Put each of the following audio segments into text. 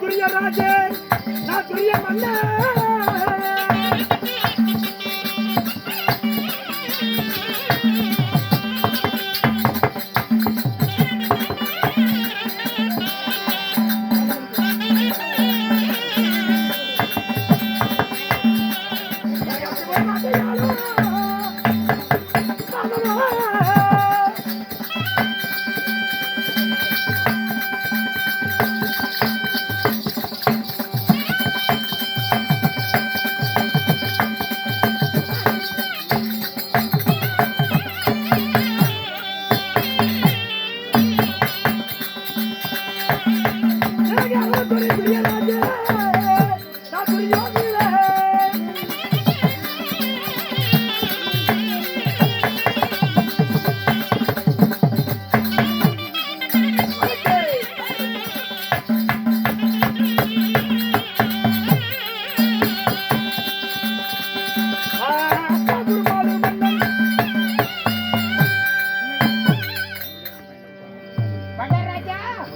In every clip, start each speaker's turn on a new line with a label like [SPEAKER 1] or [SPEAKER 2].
[SPEAKER 1] துரிய ராஜே நான் துரிய மன்னன்.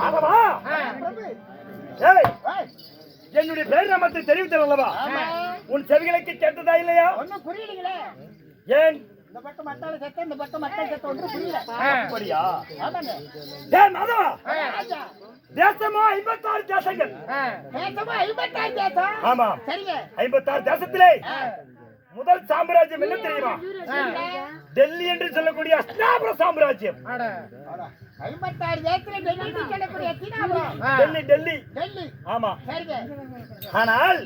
[SPEAKER 1] மாதவா? ஏய் என்னுடைய பேர் நாமத்தை தெரிவித்தேன் அல்லவா?
[SPEAKER 2] ஆமா.
[SPEAKER 1] உன் செவிகளுக்கு கேட்டதா இல்லையா?
[SPEAKER 2] ஒண்ணும் புரியலீங்களே.
[SPEAKER 1] ஏன்?
[SPEAKER 2] இந்த பக்கம் மத்தால சத்தம் இந்த பக்கம் மத்தால சத்தம் ஒன்றும் புரியல.
[SPEAKER 1] அப்படியா? மாதவா. தேசமோ ஐம்பத்தாறு தேசங்கள்.
[SPEAKER 2] தேசமா ஐம்பத்தாறு தேசம்.
[SPEAKER 1] ஆமா.
[SPEAKER 2] சரிங்க.
[SPEAKER 1] ஐம்பத்தாறு தேசத்திலே. முதல் சாம்ராஜ்யம் என்ன தெரியுமா? டெல்லி என்று சொல்லக்கூடிய அஸ்தாபுர சாம்ராஜ்யம்.
[SPEAKER 2] ஐம்பத்தாறு தேசத்துல டெல்லி சொல்லக்கூடிய எத்தினாபுரம்
[SPEAKER 1] டெல்லி. டெல்லி
[SPEAKER 2] டெல்லி.
[SPEAKER 1] ஆமா.
[SPEAKER 2] சரிங்க.
[SPEAKER 1] ஆனால்.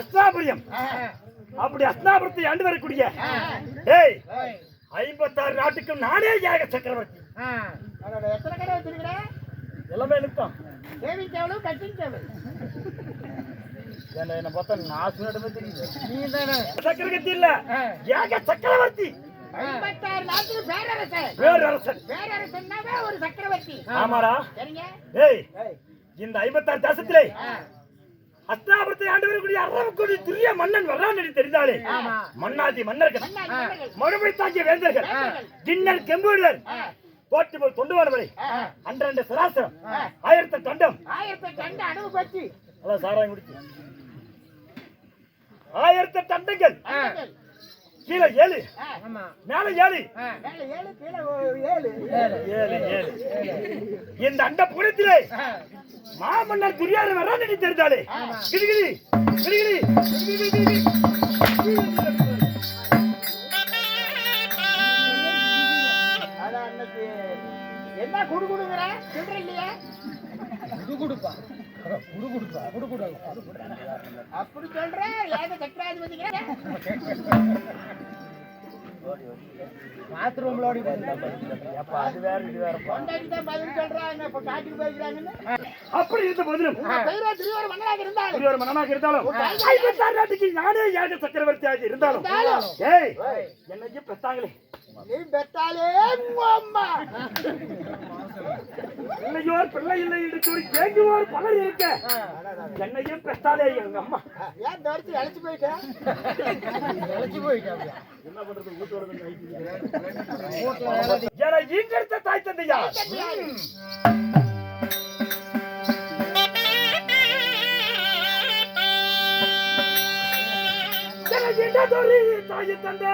[SPEAKER 1] அஸ்தாபுரியம். அப்படி அஸ்தாபுரத்தை ஆண்டு வரக்கூடிய. ஏய் ஐம்பத்தாறு நாட்டுக்கும் நானே ஏக சக்கரவர்த்தி.
[SPEAKER 2] எத்தனை கடை வச்சிருக்கிறேன்
[SPEAKER 1] எல்லாமே நிற்கும்
[SPEAKER 2] தேவி தேவலும் கட்டிங் தேவல்
[SPEAKER 1] என்ன பார்த்தா நான் சொன்னதுமே தெரியுது. சக்கரவர்த்தி இல்ல. ஏக சக்கரவர்த்தி.
[SPEAKER 2] ஐம்பத்தாறு நாட்டுக்கு பேரரசன்.
[SPEAKER 1] பேரரசன்.
[SPEAKER 2] பேரரசன்னாவே ஒரு சக்கரவர்த்தி.
[SPEAKER 1] ஆமாடா.
[SPEAKER 2] சரிங்க.
[SPEAKER 1] ஏய் இந்த ஐம்பத்தாறு தேசத்திலே. அஸ்தாபுரத்தை ஆண்டு வரக்கூடிய அரவக்குடி துரிய மன்னன் வர்றான் என்று தெரிந்தாலே.
[SPEAKER 2] ஆமா.
[SPEAKER 1] மன்னாதி மன்னர்கள். மறுபடி தாக்கிய வேந்தர்கள். கெம்பூடர்
[SPEAKER 2] ஆ.
[SPEAKER 1] போட்டி போல் தொண்டு வரவரை. அன்றண்டு சராசரம். ஆயிரத்த கண்டம்
[SPEAKER 2] ஆயிரத்தி கண்டு அனுபவப்பட்டு
[SPEAKER 1] அதான் சாராயம் குடிச்சு. ஆயிரத்த தண்டங்கள். கீழே ஏழு. மேல ஏழு.
[SPEAKER 2] மேல ஏழு ஏழு.
[SPEAKER 1] இந்த அண்ட புறத்திலே மாமன்னர் துரியாரு வர்றான் என்று தெரிந்தாலே கிடுகிடி கிடுகிடி
[SPEAKER 2] என்ன குடு குடுங்குற சில்லற இல்லையா அப்படி சொல்ற? ஏக சக்கராதிபதிங்கிற
[SPEAKER 1] அது வேற இது வேற
[SPEAKER 2] கொண்டாடி தான் பதில் சொல்றாங்க இப்ப காட்டுக்கு போய்க்கிறாங்கன்னு
[SPEAKER 1] அப்படி இருந்த போதிலும்.
[SPEAKER 2] பெயரா திருவாரூர் மன்னராக இருந்தாலும்
[SPEAKER 1] துரியாரு மன்னனாக இருந்தாலும் ஐம்பத்தாறு நாட்டுக்கு நானே ஏக சக்கரவர்த்தியாக இருந்தாலும். ஏய் பெத்தாங்களே
[SPEAKER 2] நீ பெத்தாலே அம்மா.
[SPEAKER 1] பிள்ளையோர் பிள்ளை இல்லை என்று சொல்லி கேங்குவோர் பலர் இருக்க. என்னையும் பெத்தாலே எங்க அம்மா.
[SPEAKER 2] ஏன் தோரிச்சு இழைச்சு போயிட்டேன்
[SPEAKER 1] என்ன பண்றது வீட்டோட என ஈன்றெடுத்த தாய் தந்தையா? தாய் தந்தை.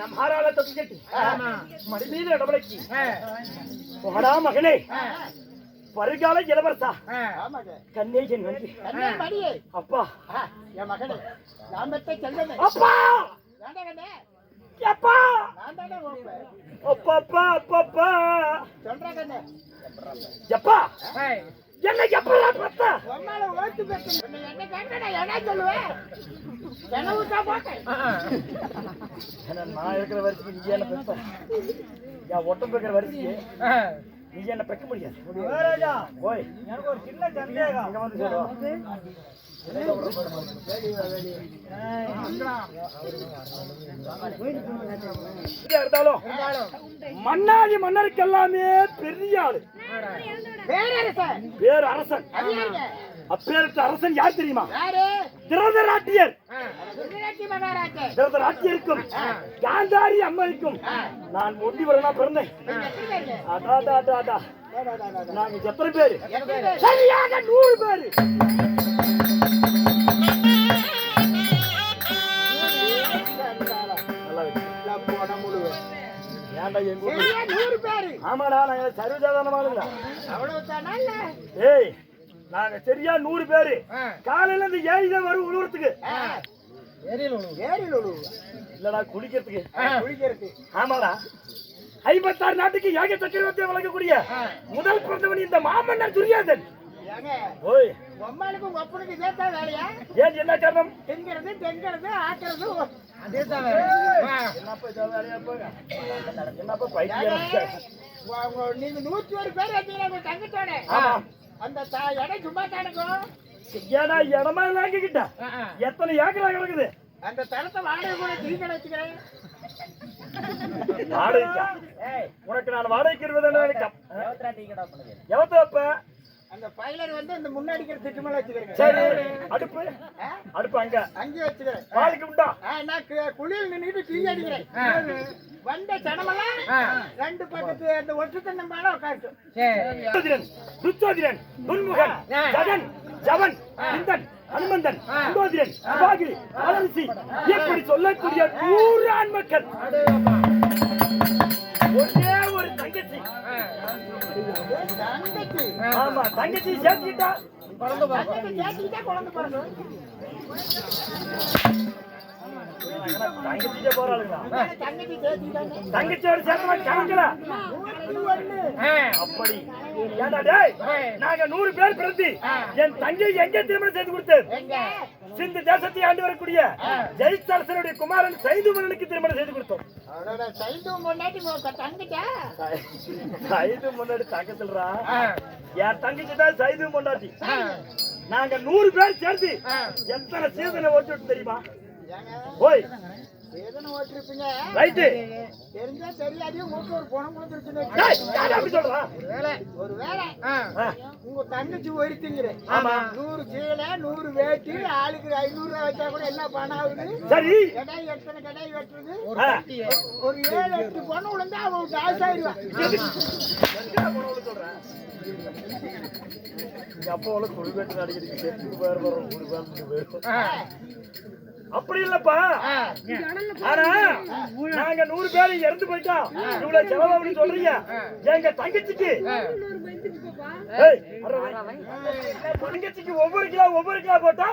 [SPEAKER 2] கட்டுகள்
[SPEAKER 1] என் அம்மாரால தொட்டி கட்டி மடி மீது இடமலைக்கு
[SPEAKER 2] ஆ,
[SPEAKER 1] போடா மகனே
[SPEAKER 2] ஆ,
[SPEAKER 1] வருகால இளவரசா.
[SPEAKER 2] ஆ. ஆமாங்க
[SPEAKER 1] கண்ணே என்ன எப்படா பத்த
[SPEAKER 2] உன்னால ஓட்டு பெற்று என்ன கேட்டா நான் என்ன சொல்லுவேன் செலவு தான் போட்டேன்
[SPEAKER 1] நான் இருக்கிற வரைக்கும் நீ என்ன பெத்த என் ஒட்டம் இருக்கிற வரைக்கும் நீ என்ன பெக்க முடியாது. ஓய்
[SPEAKER 2] எனக்கு ஒரு சின்ன சந்தேகம்.
[SPEAKER 1] அங்க வந்து சொல்லுவா எங்க இருந்தாலும் மன்னாதி மன்னருக்கு எல்லாமே பெரிய ஆளு. பேர் அரசன் அப்பேருக்கு அரசன் யார் தெரியுமா?
[SPEAKER 2] யாரு
[SPEAKER 1] திருதராட்டியர். திருதராட்டியருக்கும் காந்தாரி அம்மனுக்கும் நான் ஒட்டி வரனா பிறந்தேன். அடா. நாங்க எத்தனை பேரு? சரியாக நூறு பேரு. எங்க
[SPEAKER 2] சரியா நூறு பேரு.
[SPEAKER 1] ஆமாடா நாங்க சர்வசாதாரணமானுங்களா
[SPEAKER 2] அவ்வளவு தானா
[SPEAKER 1] ஏய் நாங்க சரியா நூறு பேரு. காலையில இருந்து ஏழு தான் வரும் உழுவுறதுக்கு இல்லடா குளிக்கிறதுக்கு.
[SPEAKER 2] குளிக்கிறது
[SPEAKER 1] ஆமாடா. ஐம்பத்தாறு நாட்டுக்கு ஏக சக்கரவர்த்தியை வழங்கக்கூடிய முதல் பிறந்தவன் இந்த மாமன்னர் துரியாதன். ஓய்.
[SPEAKER 2] உம்மாளுக்கும் ஒப்பனுக்கு இதேத்தா வேலையா?
[SPEAKER 1] ஏன் என்ன காரணம்?
[SPEAKER 2] திங்கிறது தெங்கிறது ஆக்குறது
[SPEAKER 1] என்னப்பா இதோ வேலையா போங்க என்னப்பா பைத்தியம்
[SPEAKER 2] நீங்க நூத்தி ஒரு பேர் வச்சீங்க உங்க தங்கத்தோட? அந்த த- இடம் சும்மா தானுக்கும்
[SPEAKER 1] ஏடா இடமா இல்லாங்கிட்ட எத்தனை ஏக்கரா கிடக்குது?
[SPEAKER 2] அந்த தரத்தை வாடகை கூட தீக்கடை வச்சுக்கிறேன்.
[SPEAKER 1] வாடகைக்கா? உனக்கு நான் வாடகைக்கு இருபது வைப்ப
[SPEAKER 2] அந்த பைலர் வந்து இந்த முன்னாடிக்கிற திட்டு மேல வச்சுக்கிறேங்க
[SPEAKER 1] சரி அடுப்பு? அடுப்பு அங்க.
[SPEAKER 2] அங்கேயே வச்சுக்கிறேன்.
[SPEAKER 1] பாலுக்கு உண்டா?
[SPEAKER 2] நான் குளியல் நின்னுட்டு டீ அடிக்கிறேன். வந்த சனமெல்லாம் ரெண்டு பக்கத்து அந்த ஒற்றுத்தன்னை மேல உட்காருட்டும்
[SPEAKER 1] துரியோதனன், துச்சோதனன் துன்முகன் ஜகன் ஜவன் இந்தன் ஹனுமந்தன் அலரிசி. இப்படி சொல்லக்கூடிய நூறு ஆண் மக்கள் தங்கச்சி ஆமா தங்கச்சி சேர்த்துக்கிட்டா?
[SPEAKER 2] தங்கச்சி சேர்த்துக்கிட்டா குழந்தை
[SPEAKER 1] தங்கச்சியோட சேர்த்தா கணக்கல அப்படி. ஏண்டா டேய் நாங்க நூறு பேர் பிறந்து என் தங்கை எங்க திருமணம் செய்து கொடுத்தேன்?
[SPEAKER 2] எங்க?
[SPEAKER 1] சிந்து தேசத்தை ஆண்டு வரக்கூடிய ஜெயித்தரசனுடைய குமாரன் சைதுமணனுக்கு திருமணம் செய்து கொடுத்தோம். சைது முன்னாடி தங்கத்துலரா என் தங்கச்சி தான் சைது முன்னாடி நாங்க நூறு பேர் சேர்ந்து எத்தனை சீதனை ஓட்டு தெரியுமா? ஓய்
[SPEAKER 2] வேதனை ஓட்டிருப்பீங்க?
[SPEAKER 1] ரைட்டு.
[SPEAKER 2] தெரிஞ்சா தெரியாதே உங்களுக்கு ஒரு
[SPEAKER 1] அப்படி சொல்றா
[SPEAKER 2] ஒரு வேலை உங்க தங்கச்சி ஒருத்திங்கிற
[SPEAKER 1] ஆமா.
[SPEAKER 2] நூறு கீழே நூறு வேட்டி ஆளுக்கு ஐநூறு ரூபாய் வச்சா கூட என்ன பணம் ஆகுது?
[SPEAKER 1] சரி.
[SPEAKER 2] கடாய் எத்தனை கடாய் வெட்டுறது. ஒரு ஏழு எட்டு பொண்ணு விழுந்தா அவங்களுக்கு காசு ஆயிடுவான்?
[SPEAKER 1] எங்க அப்பாவோட குடிபேட்டு அடிக்கடி. செத்து பேர் வரும் அப்படி இல்லப்பா. ஆனா நாங்க நூறு பேர் இறந்து போயிட்டோம். இவ்வளவு செலவு சொல்றீங்க. எங்க தங்கச்சிக்கு. தங்கச்சிக்கு ஒவ்வொரு கிலோ ஒவ்வொரு கிலோ போட்டா?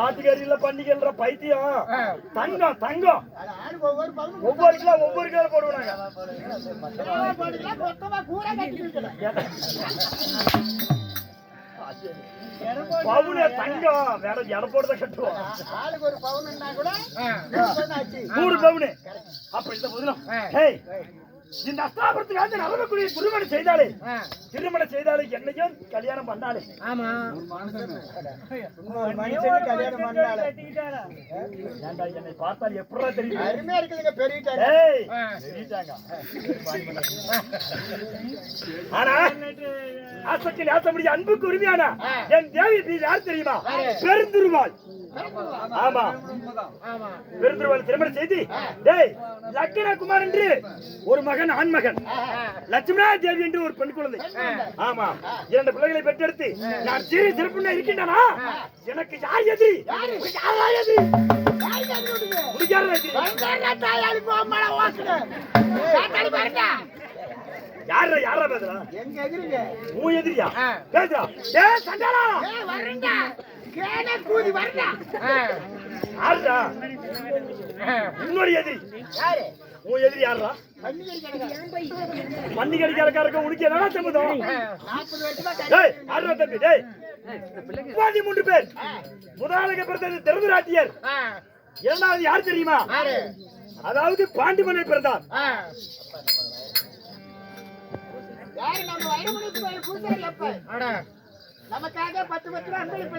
[SPEAKER 1] ஆட்டுக்கறியில பண்டிகைன்ற பைத்தியம். தங்கம் தங்கம்.
[SPEAKER 2] ஒவ்வொரு
[SPEAKER 1] கிலோ ஒவ்வொரு கிலோ போடுவாங்க
[SPEAKER 2] போட்டுக்கலாம்
[SPEAKER 1] பவுன தங்கம். வேற எடை போடுறத கட்டுவோம்.
[SPEAKER 2] ஆளுக்கு ஒரு கூட நூறு பவுன்
[SPEAKER 1] பவுனு. அப்ப இந்த முதலம். இந்த அஸ்தாபுரத்துக்கு வந்து திருமணம் செய்தாலே திருமணம் செய்தாலே என்னையும் கல்யாணம் பண்ணாலே.
[SPEAKER 2] கல்யாணம் பண்ணால.
[SPEAKER 1] ஏன்டா என்னை பார்த்தால் எப்படா தெரியும்?
[SPEAKER 2] அருமையா இருக்குதுங்க பெரிய
[SPEAKER 1] ஏய் சொல்லிட்டாங்க. ஆனா ஆசைக்கு நேசமுடிய அன்புக்கு உரிமையான. என் தேவி பேர் யார் தெரியுமா? பெருந்துருவாள் ஆமா.
[SPEAKER 2] ஆமா.
[SPEAKER 1] பெருந்துருவாள் திருமணம் செய்து டேய் லக்கின குமார் என்று ஒரு மகன் ஆண்மகன் லட்சுமணா தேவி என்று ஒரு பெண் குழந்தை. ஆமா. இரண்டு பிள்ளைகளை பெற்றெடுத்து நான் சீரி சிறப்புன்னு இருக்கின்றனா? எனக்கு யார் எதிரி யாரா? எதிரி யாரா எதிரி யாரா பேசுறா?
[SPEAKER 2] எங்க எதிரிங்க?
[SPEAKER 1] உன் எதிரியா. பேசுறா டேய் சண்டாளா
[SPEAKER 2] ஏய், வர்றேங்க. கேன கூதி
[SPEAKER 1] உன்னுடைய எதிரி.
[SPEAKER 2] யாரு?
[SPEAKER 1] உன் எதிரி யாரா மண்ணி கடிக்காரக்காரக்க உனக்கு என்னடா சம்மதம்
[SPEAKER 2] கறி.
[SPEAKER 1] டேய் யாரா தம்பி டேய். முப்பத்தி மூன்று பேர் முதலாளிக பிறந்தது திருவிராட்டியர்
[SPEAKER 2] ஆ,
[SPEAKER 1] இரண்டாவது யார் தெரியுமா? அதாவது பிறந்தார்.
[SPEAKER 2] போய் பூசாரி அப்ப? நமக்காக பத்து பத்து அன்பளிப்பு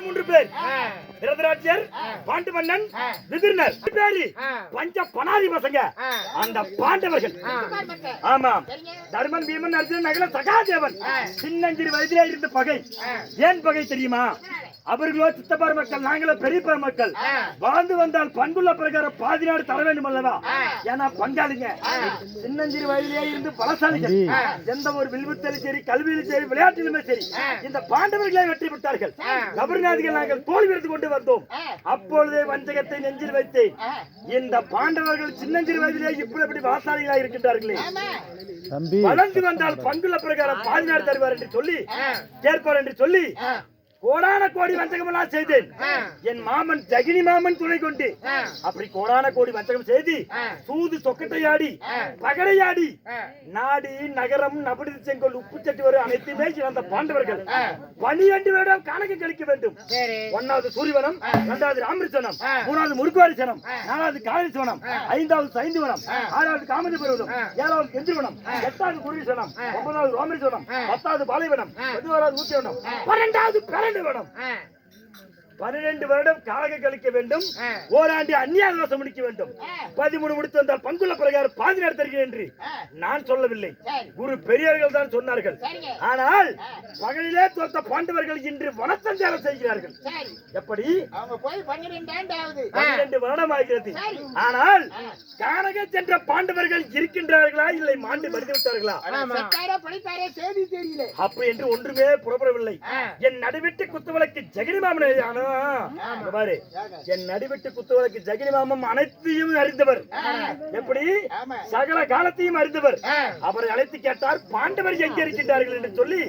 [SPEAKER 1] மூன்று பேர்.
[SPEAKER 2] ஆ,
[SPEAKER 1] திருதராட்சியர் பாண்டு மன்னன். விதிர்னர் பேரி. பஞ்ச பனாதி பசங்க. அந்த பாண்டவர்கள்
[SPEAKER 2] சரிங்க?
[SPEAKER 1] தர்மன் பீமன் அர்ஜுனன் நகல சகாதேவன். சின்னஞ்சிறு வயதிலே இருந்த பகை. ஏன் பகை தெரியுமா அவர்களோ சித்தப்பார் மக்கள் நாங்களோ பெரியப்பார் மக்கள். வாழ்ந்து வந்தால் பண்புள்ள பிரகாரம் பாதி நாடு தர வேண்டும் அல்லவா. ஏன்னா பங்காளிங்க சின்னஞ்சிறு வயதிலே இருந்து பலசாலிகள். எந்த ஒரு வில்வித்தலும் சரி கல்வியிலும் சரி விளையாட்டிலுமே சரி. இந்த பாண்டவர்களே வெற்றி பெற்றார்கள். கபர்நாதிகள் நாங்கள் தோல்வி எடுத்து கொண்டு வந்தோம். அப்பொழுதே வஞ்சகத்தை நெஞ்சில் வைத்தேன். இந்த பாண்டவர்கள் சின்னஞ்சிறு வயதிலே இப்படி இப்படி வாசாலிகளாக இருக்கின்றார்களே. வளர்ந்து வந்தால் பங்குள்ள பிரகாரம் பாதி நாடு தருவார் என்று சொல்லி. கேட்பார் என்று சொல்லி. கோடான கோடி வஞ்சகமெல்லாம் செய்தேன். என் மாமன் ஜகினி மாமன் துணை கொண்டு. அப்படி கோடான கோடி வஞ்சகம் செய்து. சூது சொக்கட்டையாடி. பகடையாடி. நாடி நகரம் நபடி செங்கோல் உப்பு சட்டி வரை அனைத்துமே சிறந்த பாண்டவர்கள். பனிரெண்டு வருடம் கணக்கு கழிக்க வேண்டும். ஒன்னாவது சூரியவனம் இரண்டாவது ராமரிசனம். மூணாவது முருகுவாரிசனம் நாலாவது காளிசவனம் ஐந்தாவது சைந்துவனம் ஆறாவது காமதி பருவதம் ஏழாவது கெந்திரவனம் எட்டாவது குருவிசனம் ஒன்பதாவது ரோமரிசனம் பத்தாவது பாலைவனம் பதினோராவது ஊத்தியவனம் பன்னெண்டாவது பிறண்டு வேண்டும்
[SPEAKER 2] மேடம்
[SPEAKER 1] பன்னிரண்டு வருடம் காக கழிக்க வேண்டும். ஓராண்டு அந்நியாவாசம் முடிக்க வேண்டும். பதிமூணு முடித்து வந்தால் பங்குள்ள பிரகாரம் பாதி நடத்திருக்கிறேன் என்று. நான் சொல்லவில்லை. குரு பெரியவர்கள் தான் சொன்னார்கள். ஆனால் பகலிலே தோற்ற பாண்டவர்கள் இன்று வனசஞ்சாரம் செய்கிறார்கள். எப்படி
[SPEAKER 2] பன்னிரெண்டு
[SPEAKER 1] வருடம் ஆகிறது. ஆனால் கானக சென்ற பாண்டவர்கள் இருக்கின்றார்களா இல்லை மாண்டு மடிந்து விட்டார்களா அப்படி என்று ஒன்றுமே புறப்படவில்லை. என் நடுவிட்டு குத்துவிளக்கு ஜெகனி மாமன் ஆனா இங்க பாரு. என் நடுவிட்டு குத்துவிளக்கு ஜெகனி மாமன் அனைத்தையும் அறிந்தவர். எப்படி. சகல காலத்தையும் அறிந்தவர். அவரை அழைத்து கேட்டார் பாண்டவர் எங்கே இருக்கின்றார்கள்? என்று சொல்லி.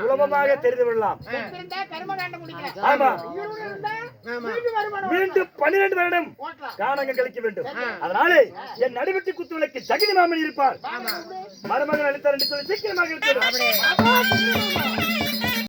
[SPEAKER 1] சுலபமாக தெரிந்து
[SPEAKER 2] முடிக்கலாம்
[SPEAKER 1] ஆமா. மீண்டும் பன்னிரண்டு வருடம்
[SPEAKER 2] ஓட்டலாம்.
[SPEAKER 1] காணங்க கழிக்க வேண்டும். அதனாலே என் நடுவிட்டு குத்துவிளக்கு ஜெகனி மாமன் இருப்பார். மருமகன் அளித்தார் என்று சொல்லி சீக்கிரமாக இருக்கிறார்.